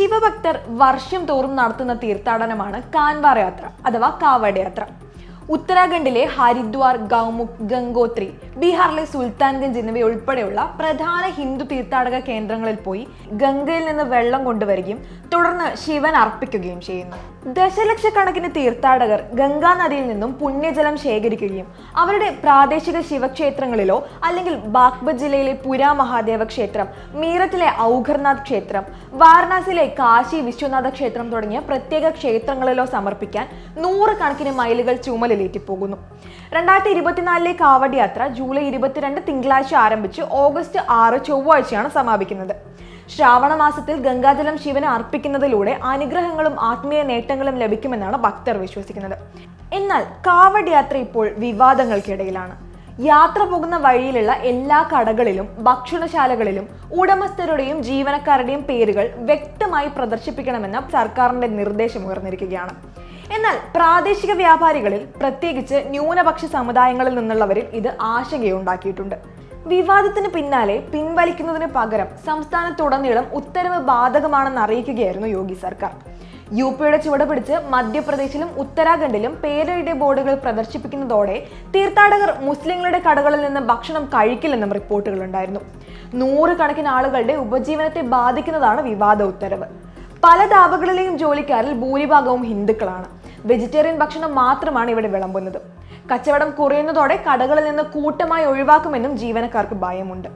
ശിവഭക്തർ വർഷം തോറും നടത്തുന്ന തീർത്ഥാടനമാണ് കാൻവാർ യാത്ര അഥവാ കാവഡ് യാത്ര. ഉത്തരാഖണ്ഡിലെ ഹരിദ്വാർ ഗൗമുഖ് ഗംഗോത്രി ബീഹാറിലെ സുൽത്താൻഗഞ്ച് എന്നിവയുൾപ്പെടെയുള്ള പ്രധാന ഹിന്ദു തീർത്ഥാടക കേന്ദ്രങ്ങളിൽ പോയി ഗംഗയിൽ നിന്ന് വെള്ളം കൊണ്ടുവരികയും തുടർന്ന് ശിവൻ അർപ്പിക്കുകയും ചെയ്യുന്നു. ദശലക്ഷക്കണക്കിന് തീർത്ഥാടകർ ഗംഗാ നദിയിൽ നിന്നും പുണ്യജലം ശേഖരിക്കുകയും അവരുടെ പ്രാദേശിക ശിവക്ഷേത്രങ്ങളിലോ അല്ലെങ്കിൽ ബാഗ്ബത് ജില്ലയിലെ പുരാ മഹാദേവ ക്ഷേത്രം മീറത്തിലെ ഔഘർനാഥ് ക്ഷേത്രം വാരണാസിയിലെ കാശി വിശ്വനാഥ ക്ഷേത്രം തുടങ്ങിയ പ്രത്യേക ക്ഷേത്രങ്ങളിലോ സമർപ്പിക്കാൻ നൂറുകണക്കിന് മൈലുകൾ ചുമലിലേറ്റി പോകുന്നു. രണ്ടായിരത്തി ഇരുപത്തിനാലിലെ കാവഡ് യാത്ര ജൂലൈ ഇരുപത്തിരണ്ട് തിങ്കളാഴ്ച ആരംഭിച്ച് ഓഗസ്റ്റ് ആറ് ചൊവ്വാഴ്ചയാണ് സമാപിക്കുന്നത്. ശ്രാവണ മാസത്തിൽ ഗംഗാജലം ശിവന് അർപ്പിക്കുന്നതിലൂടെ അനുഗ്രഹങ്ങളും ആത്മീയ നേട്ടങ്ങളും ലഭിക്കുമെന്നാണ് ഭക്തർ വിശ്വസിക്കുന്നത്. എന്നാൽ കാവഡ് യാത്ര ഇപ്പോൾ വിവാദങ്ങൾക്കിടയിലാണ്. യാത്ര പോകുന്ന വഴിയിലുള്ള എല്ലാ കടകളിലും ഭക്ഷണശാലകളിലും ഉടമസ്ഥരുടെയും ജീവനക്കാരുടെയും പേരുകൾ വ്യക്തമായി പ്രദർശിപ്പിക്കണമെന്ന സർക്കാരിന്റെ നിർദ്ദേശം ഉയർന്നിരിക്കുകയാണ്. എന്നാൽ പ്രാദേശിക വ്യാപാരികളിൽ പ്രത്യേകിച്ച് ന്യൂനപക്ഷ സമുദായങ്ങളിൽ നിന്നുള്ളവരിൽ ഇത് ആശങ്കയുണ്ടാക്കിയിട്ടുണ്ട്. വിവാദത്തിന് പിന്നാലെ പിൻവലിക്കുന്നതിന് പകരം സംസ്ഥാനത്തുടനീളം ഉത്തരവ് ബാധകമാണെന്ന് അറിയിക്കുകയായിരുന്നു യോഗി സർക്കാർ. യു പിയുടെ ചുവട് പിടിച്ച് മധ്യപ്രദേശിലും ഉത്തരാഖണ്ഡിലും പേരയുടെ ബോർഡുകൾ പ്രദർശിപ്പിക്കുന്നതോടെ തീർത്ഥാടകർ മുസ്ലിങ്ങളുടെ കടകളിൽ നിന്ന് ഭക്ഷണം കഴിക്കില്ലെന്നും റിപ്പോർട്ടുകളുണ്ടായിരുന്നു. നൂറുകണക്കിന് ആളുകളുടെ ഉപജീവനത്തെ ബാധിക്കുന്നതാണ് വിവാദ ഉത്തരവ്. പല ധാബകളിലെയും ജോലിക്കാരിൽ ഭൂരിഭാഗവും ഹിന്ദുക്കളാണ്. വെജിറ്റേറിയൻ ഭക്ഷണം മാത്രമാണ് ഇവിടെ വിളമ്പുന്നത്. കച്ചവടം കുറയുന്നതോടെ കടകളിൽ നിന്ന് കൂട്ടമായി ഒഴിവാക്കുമെന്നും ജീവനക്കാർക്ക് ഭയമുണ്ട്.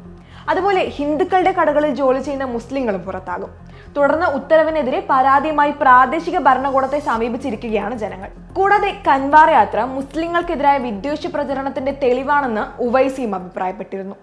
അതുപോലെ ഹിന്ദുക്കളുടെ കടകളിൽ ജോലി ചെയ്യുന്ന മുസ്ലിങ്ങളും പുറത്താകും. തുടർന്ന് ഉത്തരവിനെതിരെ പരാതിയുമായി പ്രാദേശിക ഭരണകൂടത്തെ സമീപിച്ചിരിക്കുകയാണ് ജനങ്ങൾ. കൂടാതെ കൻവാർ യാത്ര മുസ്ലിങ്ങൾക്കെതിരായ വിദ്വേഷ പ്രചരണത്തിന്റെ തെളിവാണെന്ന് ഉവൈസിയും അഭിപ്രായപ്പെട്ടിരുന്നു.